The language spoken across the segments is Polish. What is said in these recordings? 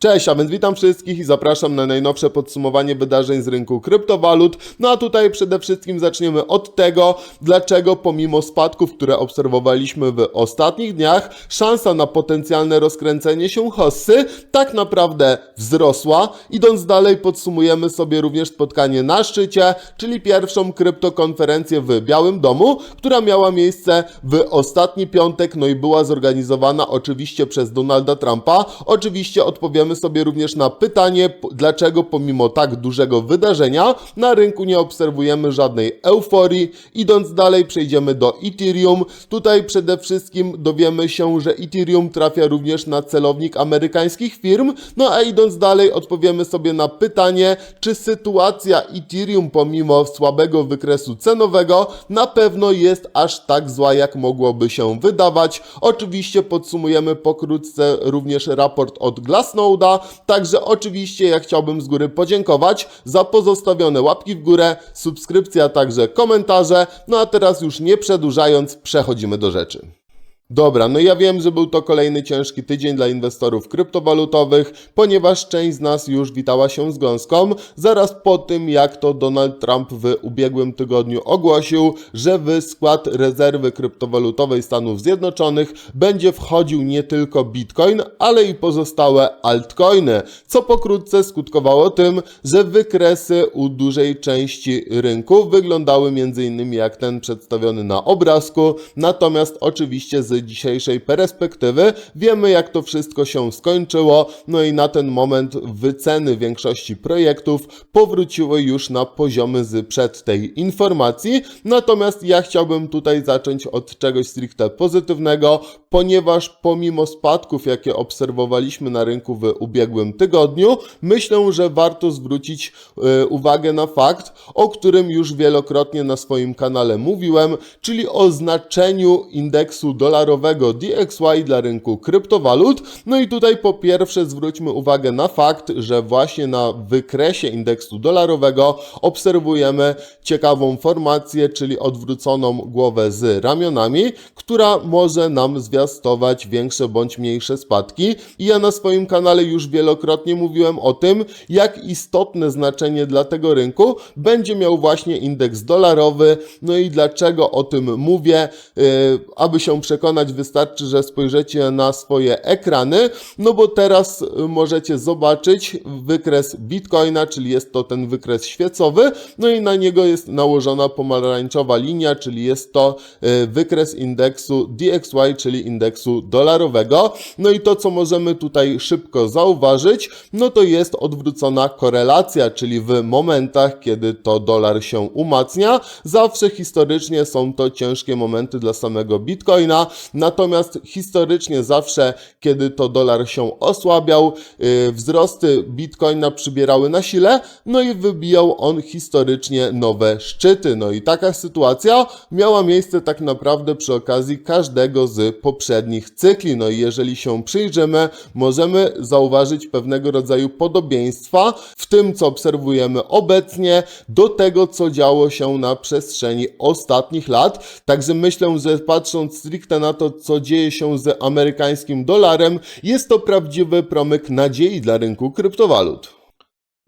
Cześć, a więc witam wszystkich i zapraszam na najnowsze podsumowanie wydarzeń z rynku kryptowalut. No a tutaj przede wszystkim zaczniemy od tego, dlaczego pomimo spadków, które obserwowaliśmy w ostatnich dniach, szansa na potencjalne rozkręcenie się hossy tak naprawdę wzrosła. Idąc dalej, podsumujemy sobie również spotkanie na szczycie, czyli pierwszą kryptokonferencję w Białym Domu, która miała miejsce w ostatni piątek, no i była zorganizowana oczywiście przez Donalda Trumpa. Oczywiście odpowiemy sobie również na pytanie, dlaczego pomimo tak dużego wydarzenia na rynku nie obserwujemy żadnej euforii. Idąc dalej, przejdziemy do Ethereum. Tutaj przede wszystkim dowiemy się, że Ethereum trafia również na celownik amerykańskich firm. No a idąc dalej, odpowiemy sobie na pytanie, czy sytuacja Ethereum pomimo słabego wykresu cenowego na pewno jest aż tak zła, jak mogłoby się wydawać. Oczywiście podsumujemy pokrótce również raport od Także oczywiście ja chciałbym z góry podziękować za pozostawione łapki w górę, subskrypcja, także komentarze. No a teraz już nie przedłużając, przechodzimy do rzeczy. Dobra, no ja wiem, że był to kolejny ciężki tydzień dla inwestorów kryptowalutowych, ponieważ część z nas już witała się z gąską, zaraz po tym jak to Donald Trump w ubiegłym tygodniu ogłosił, że w skład rezerwy kryptowalutowej Stanów Zjednoczonych będzie wchodził nie tylko Bitcoin, ale i pozostałe altcoiny, co pokrótce skutkowało tym, że wykresy u dużej części rynku wyglądały m.in. jak ten przedstawiony na obrazku, natomiast oczywiście z dzisiejszej perspektywy. Wiemy jak to wszystko się skończyło, no i na ten moment wyceny większości projektów powróciły już na poziomy z przed tej informacji, natomiast ja chciałbym tutaj zacząć od czegoś stricte pozytywnego, ponieważ pomimo spadków, jakie obserwowaliśmy na rynku w ubiegłym tygodniu, myślę, że warto zwrócić e, uwagę na fakt, o którym już wielokrotnie na swoim kanale mówiłem, czyli o znaczeniu indeksu dolarowego DXY dla rynku kryptowalut. No i tutaj po pierwsze zwróćmy uwagę na fakt, że właśnie na wykresie indeksu dolarowego obserwujemy ciekawą formację, czyli odwróconą głowę z ramionami, która może nam zwiastować większe bądź mniejsze spadki. I ja na swoim kanale już wielokrotnie mówiłem o tym, jak istotne znaczenie dla tego rynku będzie miał właśnie indeks dolarowy. No i dlaczego o tym mówię? Yy, aby się przekonać, wystarczy, że spojrzycie na swoje ekrany, no bo teraz y, możecie zobaczyć wykres Bitcoina, czyli jest to ten wykres świecowy, no i na niego jest nałożona pomarańczowa linia, czyli jest to y, wykres indeksu DXY, czyli indeksu dolarowego. No i to, co możemy tutaj szybko zauważyć, no to jest odwrócona korelacja, czyli w momentach, kiedy to dolar się umacnia, zawsze historycznie są to ciężkie momenty dla samego Bitcoina, natomiast historycznie zawsze, kiedy to dolar się osłabiał, yy, wzrosty Bitcoina przybierały na sile, no i wybijał on historycznie nowe szczyty. No i taka sytuacja miała miejsce tak naprawdę przy okazji każdego z poprzednich cykli. No i jeżeli się przyjrzymy, możemy zauważyć pewnego rodzaju podobieństwa w tym, co obserwujemy obecnie, do tego, co działo się na przestrzeni ostatnich lat. Także myślę, że patrząc stricte na to, co dzieje się z amerykańskim dolarem, jest to prawdziwy promyk nadziei dla rynku kryptowalut.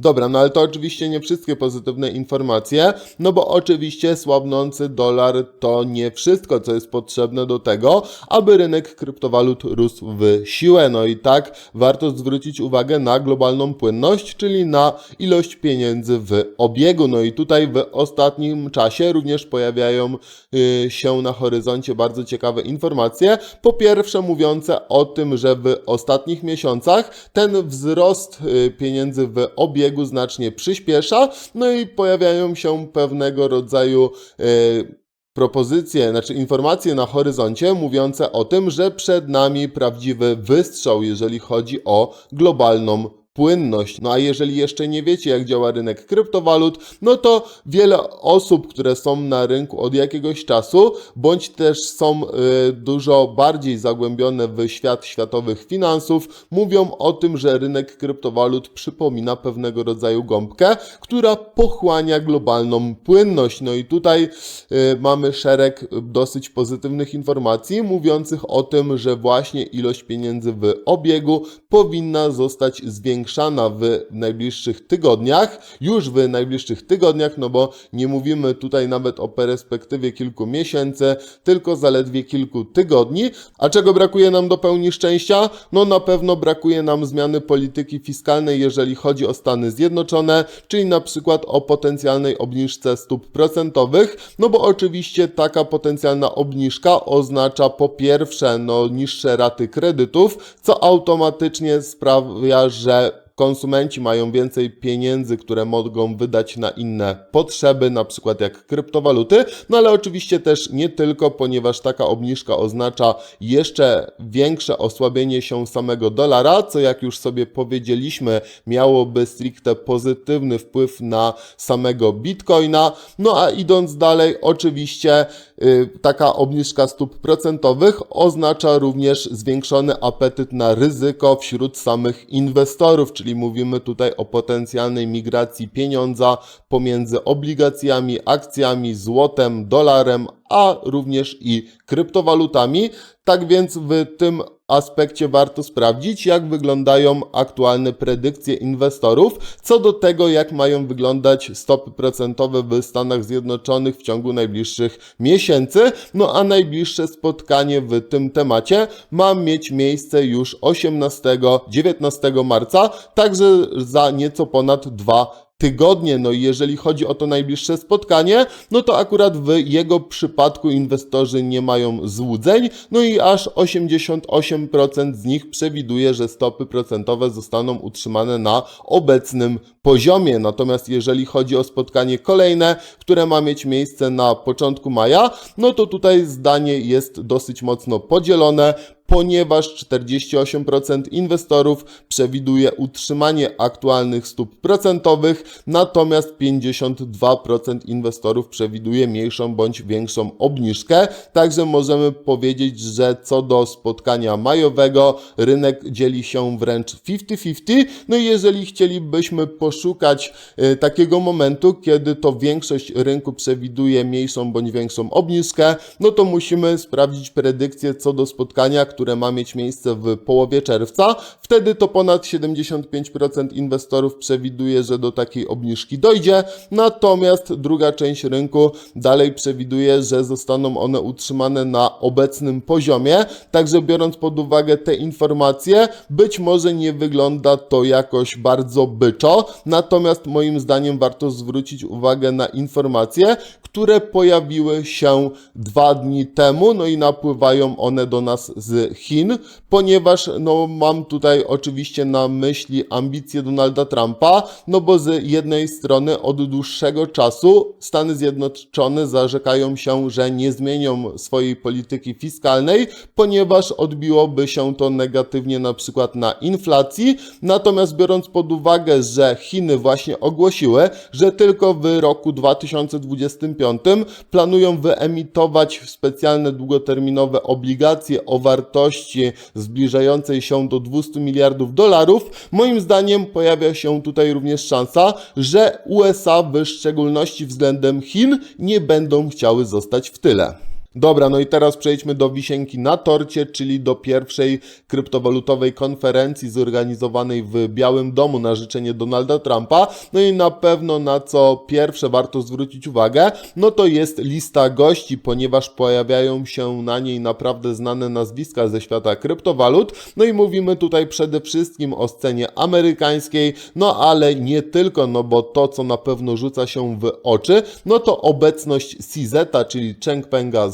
Dobra, no ale to oczywiście nie wszystkie pozytywne informacje, no bo oczywiście słabnący dolar to nie wszystko, co jest potrzebne do tego, aby rynek kryptowalut rósł w siłę. No i tak warto zwrócić uwagę na globalną płynność, czyli na ilość pieniędzy w obiegu. No i tutaj w ostatnim czasie również pojawiają y, się na horyzoncie bardzo ciekawe informacje. Po pierwsze mówiące o tym, że w ostatnich miesiącach ten wzrost y, pieniędzy w obiegu znacznie przyspiesza, no i pojawiają się pewnego rodzaju y, propozycje, znaczy informacje na horyzoncie mówiące o tym, że przed nami prawdziwy wystrzał, jeżeli chodzi o globalną płynność. No a jeżeli jeszcze nie wiecie, jak działa rynek kryptowalut, no to wiele osób, które są na rynku od jakiegoś czasu, bądź też są y, dużo bardziej zagłębione w świat światowych finansów, mówią o tym, że rynek kryptowalut przypomina pewnego rodzaju gąbkę, która pochłania globalną płynność. No i tutaj y, mamy szereg dosyć pozytywnych informacji mówiących o tym, że właśnie ilość pieniędzy w obiegu powinna zostać zwiększana w najbliższych tygodniach, już w najbliższych tygodniach, no bo nie mówimy tutaj nawet o perspektywie kilku miesięcy, tylko zaledwie kilku tygodni. A czego brakuje nam do pełni szczęścia? No na pewno brakuje nam zmiany polityki fiskalnej, jeżeli chodzi o Stany Zjednoczone, czyli na przykład o potencjalnej obniżce stóp procentowych, no bo oczywiście taka potencjalna obniżka oznacza po pierwsze no niższe raty kredytów, co automatycznie sprawia, że konsumenci mają więcej pieniędzy, które mogą wydać na inne potrzeby, na przykład jak kryptowaluty, no ale oczywiście też nie tylko, ponieważ taka obniżka oznacza jeszcze większe osłabienie się samego dolara, co jak już sobie powiedzieliśmy, miałoby stricte pozytywny wpływ na samego bitcoina. No a idąc dalej, oczywiście taka obniżka stóp procentowych oznacza również zwiększony apetyt na ryzyko wśród samych inwestorów, czyli mówimy tutaj o potencjalnej migracji pieniądza pomiędzy obligacjami, akcjami, złotem, dolarem, a również i kryptowalutami. Tak więc w tym aspekcie warto sprawdzić, jak wyglądają aktualne predykcje inwestorów co do tego, jak mają wyglądać stopy procentowe w Stanach Zjednoczonych w ciągu najbliższych miesięcy. No a najbliższe spotkanie w tym temacie ma mieć miejsce już 18-19 marca, także za nieco ponad dwa tygodnie. No i jeżeli chodzi o to najbliższe spotkanie, no to akurat w jego przypadku inwestorzy nie mają złudzeń, no i aż 88% z nich przewiduje, że stopy procentowe zostaną utrzymane na obecnym poziomie. Natomiast jeżeli chodzi o spotkanie kolejne, które ma mieć miejsce na początku maja, no to tutaj zdanie jest dosyć mocno podzielone ponieważ 48% inwestorów przewiduje utrzymanie aktualnych stóp procentowych, natomiast 52% inwestorów przewiduje mniejszą bądź większą obniżkę. Także możemy powiedzieć, że co do spotkania majowego, rynek dzieli się wręcz 50-50. No i jeżeli chcielibyśmy poszukać e, takiego momentu, kiedy to większość rynku przewiduje mniejszą bądź większą obniżkę, no to musimy sprawdzić predykcję co do spotkania, które ma mieć miejsce w połowie czerwca. Wtedy to ponad 75% inwestorów przewiduje, że do takiej obniżki dojdzie, natomiast druga część rynku dalej przewiduje, że zostaną one utrzymane na obecnym poziomie. Także biorąc pod uwagę te informacje, być może nie wygląda to jakoś bardzo byczo, natomiast moim zdaniem warto zwrócić uwagę na informacje, które pojawiły się dwa dni temu, no i napływają one do nas z Chin, ponieważ no, mam tutaj oczywiście na myśli ambicje Donalda Trumpa, no bo z jednej strony od dłuższego czasu Stany Zjednoczone zarzekają się, że nie zmienią swojej polityki fiskalnej, ponieważ odbiłoby się to negatywnie na przykład na inflacji, natomiast biorąc pod uwagę, że Chiny właśnie ogłosiły, że tylko w roku 2025 planują wyemitować specjalne długoterminowe obligacje o wartości zbliżającej się do 200 miliardów dolarów, moim zdaniem pojawia się tutaj również szansa, że USA w szczególności względem Chin nie będą chciały zostać w tyle. Dobra, no i teraz przejdźmy do wisienki na torcie, czyli do pierwszej kryptowalutowej konferencji zorganizowanej w Białym Domu na życzenie Donalda Trumpa. No i na pewno na co pierwsze warto zwrócić uwagę, no to jest lista gości, ponieważ pojawiają się na niej naprawdę znane nazwiska ze świata kryptowalut. No i mówimy tutaj przede wszystkim o scenie amerykańskiej, no ale nie tylko, no bo to, co na pewno rzuca się w oczy, no to obecność CZ, czyli Chengpenga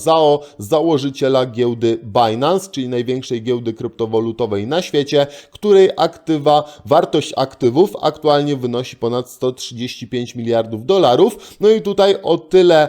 Założyciela giełdy Binance, czyli największej giełdy kryptowalutowej na świecie, której aktywa, wartość aktywów aktualnie wynosi ponad 135 miliardów dolarów. No i tutaj o tyle e,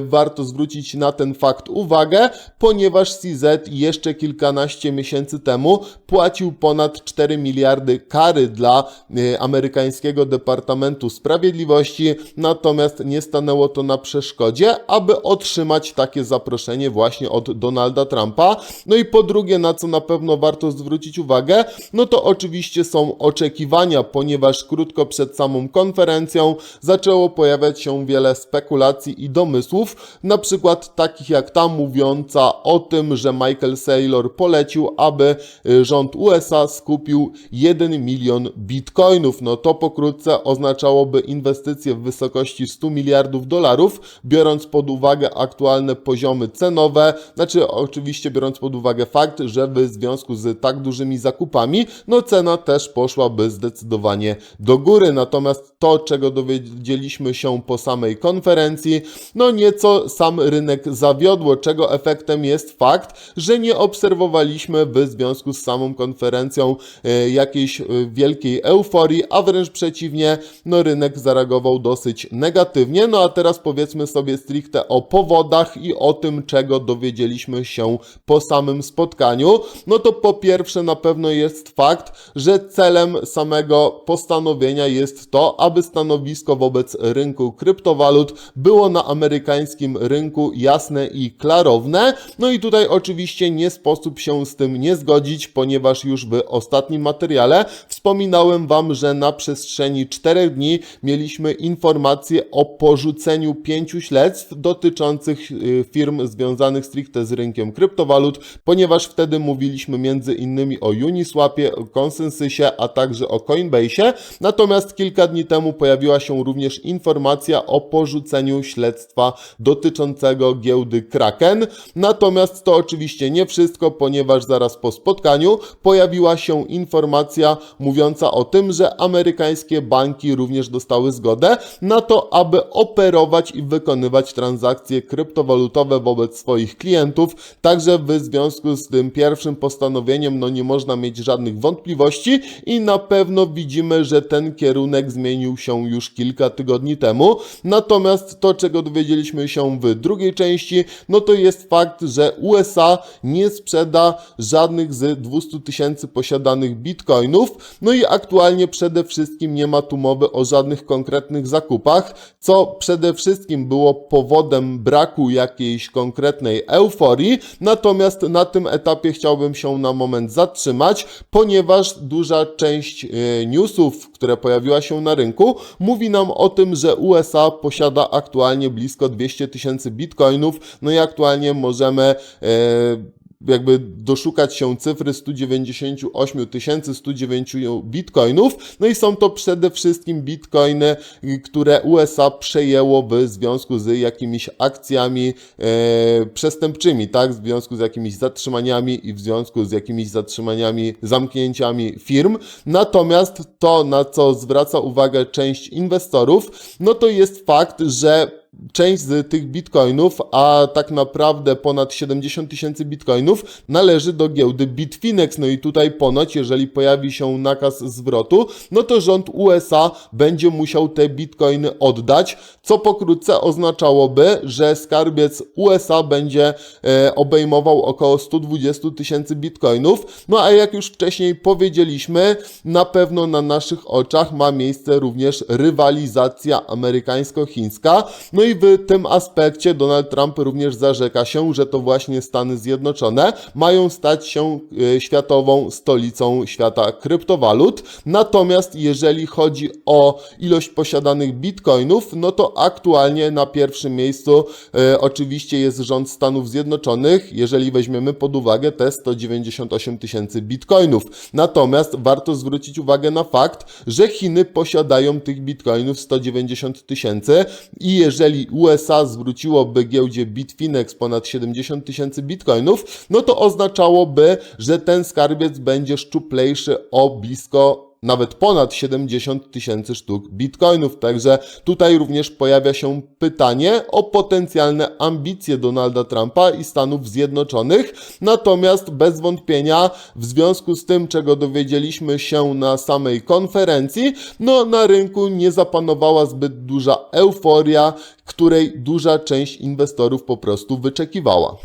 warto zwrócić na ten fakt uwagę, ponieważ CZ jeszcze kilkanaście miesięcy temu płacił ponad 4 miliardy kary dla e, amerykańskiego Departamentu Sprawiedliwości, natomiast nie stanęło to na przeszkodzie, aby otrzymać takie zaproszenie właśnie od Donalda Trumpa. No i po drugie, na co na pewno warto zwrócić uwagę, no to oczywiście są oczekiwania, ponieważ krótko przed samą konferencją zaczęło pojawiać się wiele spekulacji i domysłów, na przykład takich jak ta mówiąca o tym, że Michael Saylor polecił, aby y, rząd USA skupił 1 milion bitcoinów. No to pokrótce oznaczałoby inwestycje w wysokości 100 miliardów dolarów, biorąc pod uwagę aktualne poziomy cenowe, znaczy oczywiście biorąc pod uwagę fakt, że w związku z tak dużymi zakupami, no cena też poszłaby zdecydowanie do góry. Natomiast to, czego dowiedzieliśmy się po samej konferencji, no nieco sam rynek zawiodło, czego efektem jest fakt, że nie obserwowaliśmy w związku z samą konferencją e, jakiejś e, wielkiej euforii, a wręcz przeciwnie, no rynek zareagował dosyć negatywnie. No a teraz powiedzmy sobie stricte o powodach i o tym, czego dowiedzieliśmy się po samym spotkaniu. No to po pierwsze na pewno jest fakt, że celem samego postanowienia jest to, aby stanowisko wobec rynku kryptowalut było na amerykańskim rynku jasne i klarowne. No i tutaj oczywiście nie sposób się z tym nie zgodzić, ponieważ już w ostatnim materiale wspominałem Wam, że na przestrzeni 4 dni mieliśmy informacje o porzuceniu pięciu śledztw dotyczących y, firm związanych stricte z rynkiem kryptowalut, ponieważ wtedy mówiliśmy innymi o Uniswapie, o Consensysie, a także o Coinbase. Natomiast kilka dni temu pojawiła się również informacja o porzuceniu śledztwa dotyczącego giełdy Kraken. Natomiast to oczywiście nie wszystko, ponieważ zaraz po spotkaniu pojawiła się informacja mówiąca o tym, że amerykańskie banki również dostały zgodę na to, aby operować i wykonywać transakcje kryptowalutowe wobec swoich klientów. Także w związku z tym pierwszym postanowieniem no nie można mieć żadnych wątpliwości i na pewno widzimy, że ten kierunek zmienił się już kilka tygodni temu. Natomiast to, czego dowiedzieliśmy się w drugiej części, no to jest fakt, że USA nie sprzeda żadnych z 200 tysięcy posiadanych bitcoinów. No i aktualnie przede wszystkim nie ma tu mowy o żadnych konkretnych zakupach, co przede wszystkim było powodem braku jakiejś konkretnej euforii. Natomiast na tym etapie chciałbym się na moment zatrzymać, ponieważ duża część e, newsów, które pojawiła się na rynku, mówi nam o tym, że USA posiada aktualnie blisko 200 tysięcy bitcoinów. No i aktualnie możemy e, jakby doszukać się cyfry 198 109 bitcoinów. No i są to przede wszystkim bitcoiny, które USA przejęło w związku z jakimiś akcjami e, przestępczymi, tak? W związku z jakimiś zatrzymaniami i w związku z jakimiś zatrzymaniami, zamknięciami firm. Natomiast to, na co zwraca uwagę część inwestorów, no to jest fakt, że część z tych bitcoinów, a tak naprawdę ponad 70 tysięcy bitcoinów należy do giełdy Bitfinex. No i tutaj ponoć, jeżeli pojawi się nakaz zwrotu, no to rząd USA będzie musiał te bitcoiny oddać, co pokrótce oznaczałoby, że skarbiec USA będzie e, obejmował około 120 tysięcy bitcoinów. No a jak już wcześniej powiedzieliśmy, na pewno na naszych oczach ma miejsce również rywalizacja amerykańsko-chińska. No i w tym aspekcie Donald Trump również zarzeka się, że to właśnie Stany Zjednoczone mają stać się e, światową stolicą świata kryptowalut. Natomiast jeżeli chodzi o ilość posiadanych bitcoinów, no to aktualnie na pierwszym miejscu e, oczywiście jest rząd Stanów Zjednoczonych, jeżeli weźmiemy pod uwagę te 198 tysięcy bitcoinów. Natomiast warto zwrócić uwagę na fakt, że Chiny posiadają tych bitcoinów 190 tysięcy i jeżeli USA zwróciłoby giełdzie Bitfinex ponad 70 tysięcy bitcoinów, no to oznaczałoby, że ten skarbiec będzie szczuplejszy o blisko nawet ponad 70 tysięcy sztuk bitcoinów. Także tutaj również pojawia się pytanie o potencjalne ambicje Donalda Trumpa i Stanów Zjednoczonych. Natomiast bez wątpienia w związku z tym, czego dowiedzieliśmy się na samej konferencji, no na rynku nie zapanowała zbyt duża euforia, której duża część inwestorów po prostu wyczekiwała.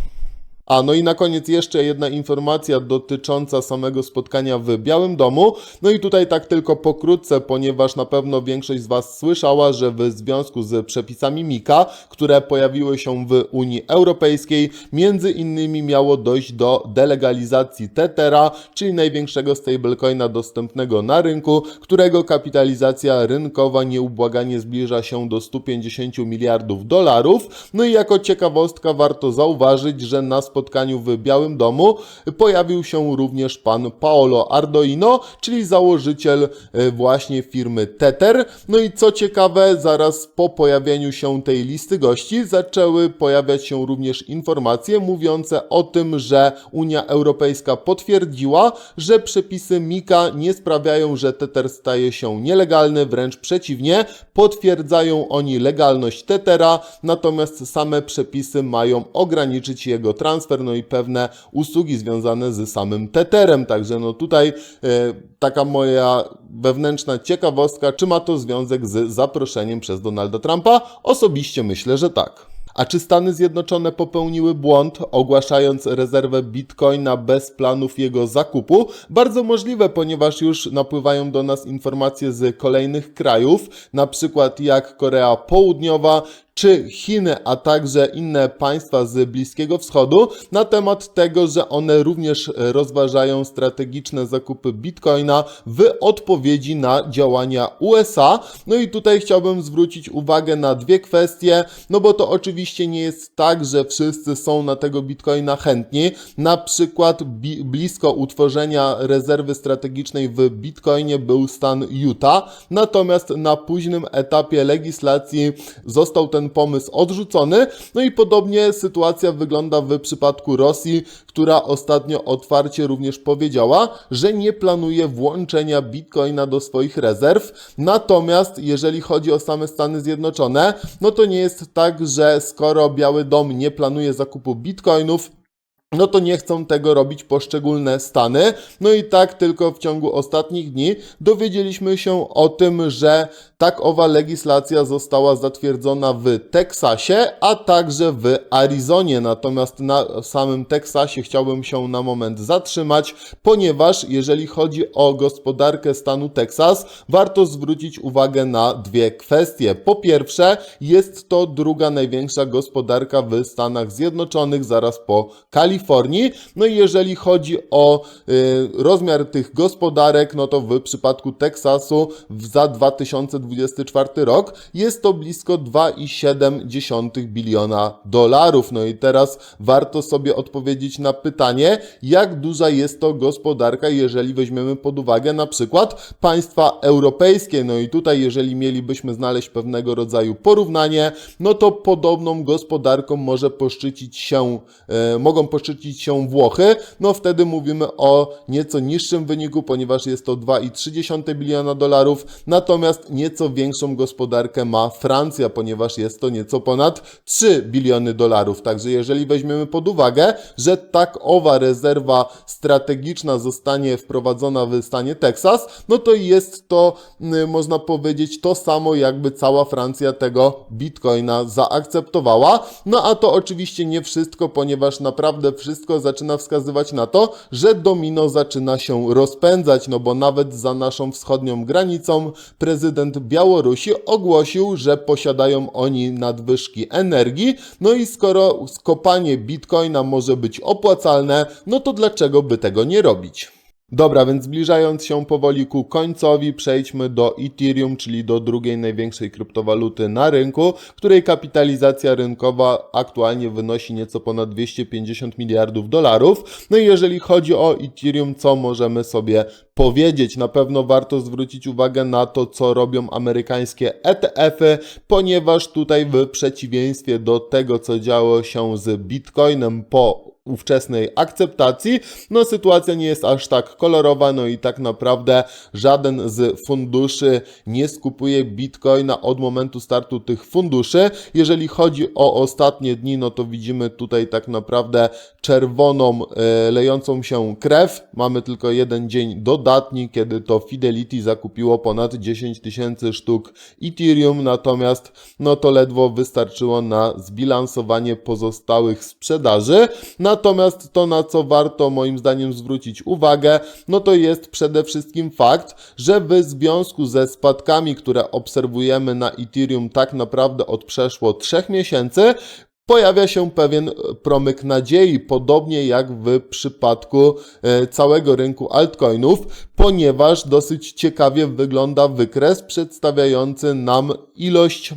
A no i na koniec jeszcze jedna informacja dotycząca samego spotkania w Białym Domu. No i tutaj tak tylko pokrótce, ponieważ na pewno większość z Was słyszała, że w związku z przepisami MIKA, które pojawiły się w Unii Europejskiej, między innymi miało dojść do delegalizacji Tethera, czyli największego stablecoina dostępnego na rynku, którego kapitalizacja rynkowa nieubłaganie zbliża się do 150 miliardów dolarów. No i jako ciekawostka warto zauważyć, że na spotkaniu w Białym Domu pojawił się również pan Paolo Ardoino, czyli założyciel e, właśnie firmy Tether. No i co ciekawe, zaraz po pojawieniu się tej listy gości zaczęły pojawiać się również informacje mówiące o tym, że Unia Europejska potwierdziła, że przepisy MIKA nie sprawiają, że Tether staje się nielegalny, wręcz przeciwnie, potwierdzają oni legalność Tethera, natomiast same przepisy mają ograniczyć jego transfer, no i pewne usługi związane z samym Tetherem. Także no tutaj e, taka moja wewnętrzna ciekawostka, czy ma to związek z zaproszeniem przez Donalda Trumpa? Osobiście myślę, że tak. A czy Stany Zjednoczone popełniły błąd, ogłaszając rezerwę bitcoina bez planów jego zakupu? Bardzo możliwe, ponieważ już napływają do nas informacje z kolejnych krajów, na przykład jak Korea Południowa czy Chiny, a także inne państwa z Bliskiego Wschodu na temat tego, że one również rozważają strategiczne zakupy bitcoina w odpowiedzi na działania USA. No i tutaj chciałbym zwrócić uwagę na dwie kwestie, no bo to oczywiście nie jest tak, że wszyscy są na tego bitcoina chętni. Na przykład blisko utworzenia rezerwy strategicznej w bitcoinie był stan Utah, natomiast na późnym etapie legislacji został ten pomysł odrzucony. No i podobnie sytuacja wygląda w przypadku Rosji, która ostatnio otwarcie również powiedziała, że nie planuje włączenia bitcoina do swoich rezerw. Natomiast jeżeli chodzi o same Stany Zjednoczone, no to nie jest tak, że skoro Biały Dom nie planuje zakupu bitcoinów, no to nie chcą tego robić poszczególne stany. No i tak tylko w ciągu ostatnich dni dowiedzieliśmy się o tym, że tak owa legislacja została zatwierdzona w Teksasie, a także w Arizonie. Natomiast na samym Teksasie chciałbym się na moment zatrzymać, ponieważ jeżeli chodzi o gospodarkę stanu Teksas, warto zwrócić uwagę na dwie kwestie. Po pierwsze, jest to druga największa gospodarka w Stanach Zjednoczonych, zaraz po Kalifornii. No i jeżeli chodzi o y, rozmiar tych gospodarek, no to w przypadku Teksasu za 2024 rok jest to blisko 2,7 biliona dolarów. No i teraz warto sobie odpowiedzieć na pytanie, jak duża jest to gospodarka, jeżeli weźmiemy pod uwagę na przykład państwa europejskie. No i tutaj, jeżeli mielibyśmy znaleźć pewnego rodzaju porównanie, no to podobną gospodarką może poszczycić się, e, mogą poszczycić się Włochy. No wtedy mówimy o nieco niższym wyniku, ponieważ jest to 2,3 biliona dolarów, natomiast nieco większą gospodarkę ma Francja, ponieważ jest to nieco ponad 3 biliony dolarów. Także jeżeli weźmiemy pod uwagę, że tak owa rezerwa strategiczna zostanie wprowadzona w stanie Teksas, no to jest to, można powiedzieć, to samo jakby cała Francja tego bitcoina zaakceptowała. No a to oczywiście nie wszystko, ponieważ naprawdę wszystko zaczyna wskazywać na to, że domino zaczyna się rozpędzać, no bo nawet za naszą wschodnią granicą prezydent Białorusi ogłosił, że posiadają oni nadwyżki energii. No i skoro skopanie bitcoina może być opłacalne, no to dlaczego by tego nie robić? Dobra, więc zbliżając się powoli ku końcowi, przejdźmy do Ethereum, czyli do drugiej największej kryptowaluty na rynku, której kapitalizacja rynkowa aktualnie wynosi nieco ponad 250 miliardów dolarów. No i jeżeli chodzi o Ethereum, co możemy sobie powiedzieć? Na pewno warto zwrócić uwagę na to, co robią amerykańskie ETF-y, ponieważ tutaj w przeciwieństwie do tego, co działo się z Bitcoinem po ówczesnej akceptacji. No sytuacja nie jest aż tak kolorowa, no i tak naprawdę żaden z funduszy nie skupuje bitcoina od momentu startu tych funduszy. Jeżeli chodzi o ostatnie dni, no to widzimy tutaj tak naprawdę czerwoną, e, lejącą się krew. Mamy tylko jeden dzień dodatni, kiedy to Fidelity zakupiło ponad 10 tysięcy sztuk Ethereum, natomiast no to ledwo wystarczyło na zbilansowanie pozostałych sprzedaży. Natomiast to, na co warto moim zdaniem zwrócić uwagę, no to jest przede wszystkim fakt, że w związku ze spadkami, które obserwujemy na Ethereum tak naprawdę od przeszło 3 miesięcy, pojawia się pewien promyk nadziei, podobnie jak w przypadku e, całego rynku altcoinów, ponieważ dosyć ciekawie wygląda wykres przedstawiający nam ilość e,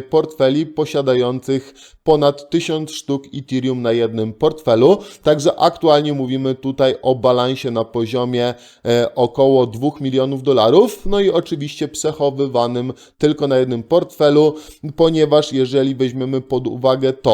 portfeli posiadających ponad 1000 sztuk Ethereum na jednym portfelu. Także aktualnie mówimy tutaj o balansie na poziomie e, około 2 milionów dolarów. No i oczywiście przechowywanym tylko na jednym portfelu, ponieważ jeżeli weźmiemy pod uwagę to,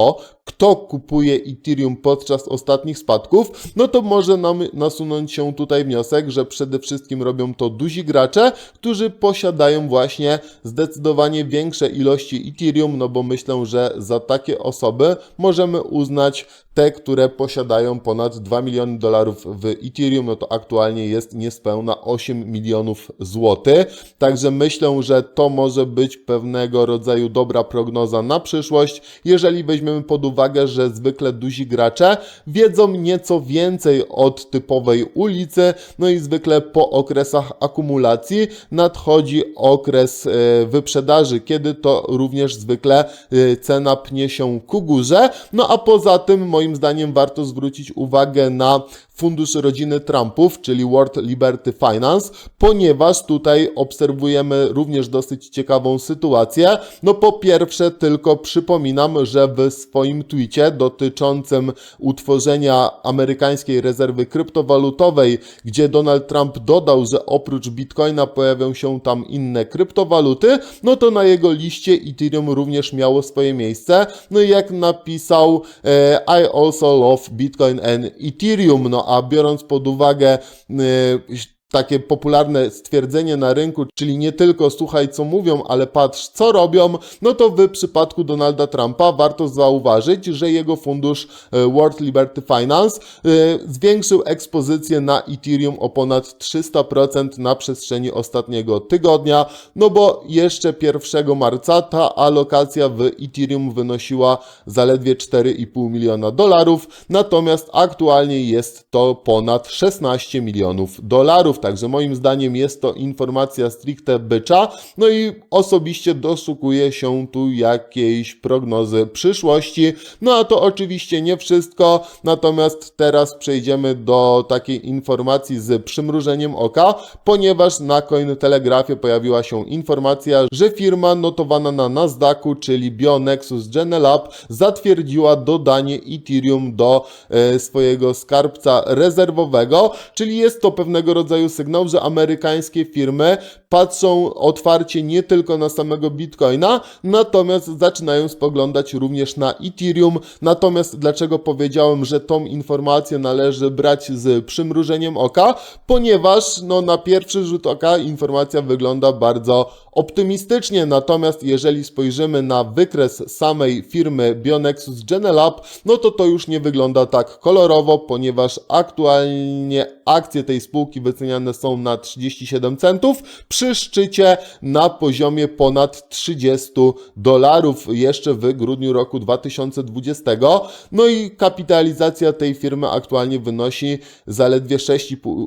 kto kupuje Ethereum podczas ostatnich spadków, no to może nam nasunąć się tutaj wniosek, że przede wszystkim robią to duzi gracze, którzy posiadają właśnie zdecydowanie większe ilości Ethereum, no bo myślę, że za takie osoby możemy uznać te, które posiadają ponad 2 miliony dolarów w Ethereum, no to aktualnie jest niespełna 8 milionów złotych. Także myślę, że to może być pewnego rodzaju dobra prognoza na przyszłość, jeżeli weźmiemy pod uwagę, że zwykle duzi gracze wiedzą nieco więcej od typowej ulicy, no i zwykle po okresach akumulacji nadchodzi okres e, wyprzedaży, kiedy to również zwykle e, cena pnie się ku górze. No a poza tym, moim zdaniem, warto zwrócić uwagę na fundusz rodziny Trumpów, czyli World Liberty Finance, ponieważ tutaj obserwujemy również dosyć ciekawą sytuację. No po pierwsze, tylko przypominam, że w swoim tweetie dotyczącym utworzenia amerykańskiej rezerwy kryptowalutowej, gdzie Donald Trump dodał, że oprócz Bitcoina pojawią się tam inne kryptowaluty, no to na jego liście Ethereum również miało swoje miejsce. No i jak napisał e, I also love Bitcoin and Ethereum, no a biorąc pod uwagę y, takie popularne stwierdzenie na rynku, czyli nie tylko słuchaj co mówią, ale patrz co robią, no to w przypadku Donalda Trumpa warto zauważyć, że jego fundusz y, World Liberty Finance y, zwiększył ekspozycję na Ethereum o ponad 300% na przestrzeni ostatniego tygodnia, no bo jeszcze 1 marca ta alokacja w Ethereum wynosiła zaledwie 4,5 miliona dolarów, natomiast aktualnie jest to ponad 16 milionów dolarów. Także moim zdaniem jest to informacja stricte bycza. No i osobiście doszukuję się tu jakiejś prognozy przyszłości. No a to oczywiście nie wszystko. Natomiast teraz przejdziemy do takiej informacji z przymrużeniem oka, ponieważ na Cointelegrafie pojawiła się informacja, że firma notowana na Nasdaqu, czyli Bionexus Genelab, zatwierdziła dodanie Ethereum do e, swojego skarbca rezerwowego, czyli jest to pewnego rodzaju sygnał, że amerykańskie firmy patrzą otwarcie nie tylko na samego Bitcoina, natomiast zaczynają spoglądać również na Ethereum. Natomiast dlaczego powiedziałem, że tą informację należy brać z przymrużeniem oka? Ponieważ no, na pierwszy rzut oka informacja wygląda bardzo optymistycznie, natomiast jeżeli spojrzymy na wykres samej firmy Bionexus Genelab, no to to już nie wygląda tak kolorowo, ponieważ aktualnie akcje tej spółki wyceniane są na 37 centów, przy szczycie na poziomie ponad 30 dolarów jeszcze w grudniu roku 2020. No i kapitalizacja tej firmy aktualnie wynosi zaledwie 6,5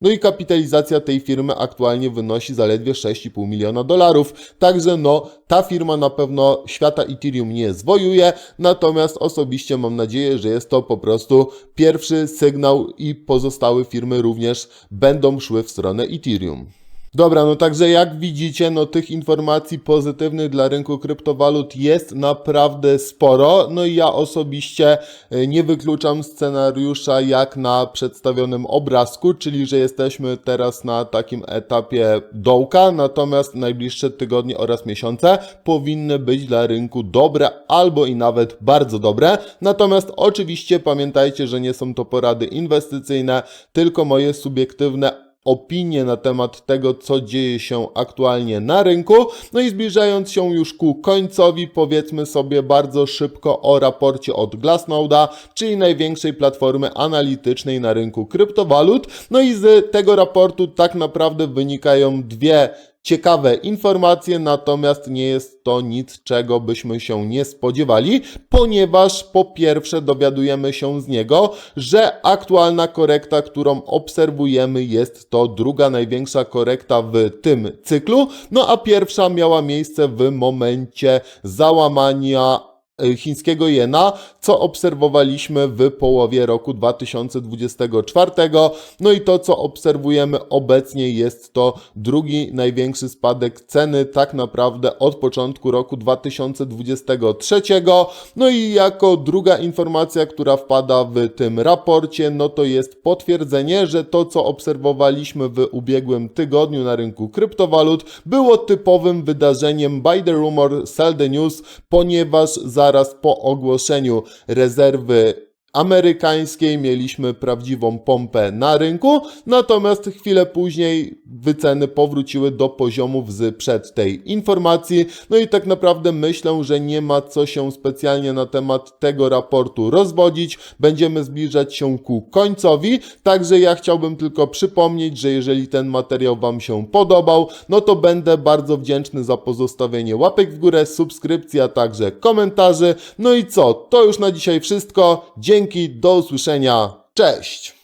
no i kapitalizacja tej firmy aktualnie wynosi zaledwie 6,5 miliona dolarów. Także no, ta firma na pewno świata Ethereum nie zwojuje, natomiast osobiście mam nadzieję, że jest to po prostu pierwszy sygnał i pozostałe firmy również będą szły w stronę Ethereum. Dobra, no także jak widzicie, no tych informacji pozytywnych dla rynku kryptowalut jest naprawdę sporo. No i ja osobiście e, nie wykluczam scenariusza jak na przedstawionym obrazku, czyli że jesteśmy teraz na takim etapie dołka, natomiast najbliższe tygodnie oraz miesiące powinny być dla rynku dobre albo i nawet bardzo dobre. Natomiast oczywiście pamiętajcie, że nie są to porady inwestycyjne, tylko moje subiektywne opinie na temat tego, co dzieje się aktualnie na rynku. No i zbliżając się już ku końcowi, powiedzmy sobie bardzo szybko o raporcie od Glassnode'a, czyli największej platformy analitycznej na rynku kryptowalut. No i z tego raportu tak naprawdę wynikają dwie ciekawe informacje, natomiast nie jest to nic, czego byśmy się nie spodziewali, ponieważ po pierwsze dowiadujemy się z niego, że aktualna korekta, którą obserwujemy, jest to druga największa korekta w tym cyklu, no a pierwsza miała miejsce w momencie załamania chińskiego jena, co obserwowaliśmy w połowie roku 2024. No i to, co obserwujemy obecnie, jest to drugi największy spadek ceny tak naprawdę od początku roku 2023. No i jako druga informacja, która wpada w tym raporcie, no to jest potwierdzenie, że to, co obserwowaliśmy w ubiegłym tygodniu na rynku kryptowalut, było typowym wydarzeniem buy the rumor, sell the news, ponieważ zaraz po ogłoszeniu rezerwy amerykańskiej mieliśmy prawdziwą pompę na rynku, natomiast chwilę później wyceny powróciły do poziomów z przed tej informacji. No i tak naprawdę myślę, że nie ma co się specjalnie na temat tego raportu rozwodzić. Będziemy zbliżać się ku końcowi, także ja chciałbym tylko przypomnieć, że jeżeli ten materiał Wam się podobał, no to będę bardzo wdzięczny za pozostawienie łapek w górę, subskrypcji, a także komentarzy. No i co? To już na dzisiaj wszystko. Dzięki, do usłyszenia. Cześć!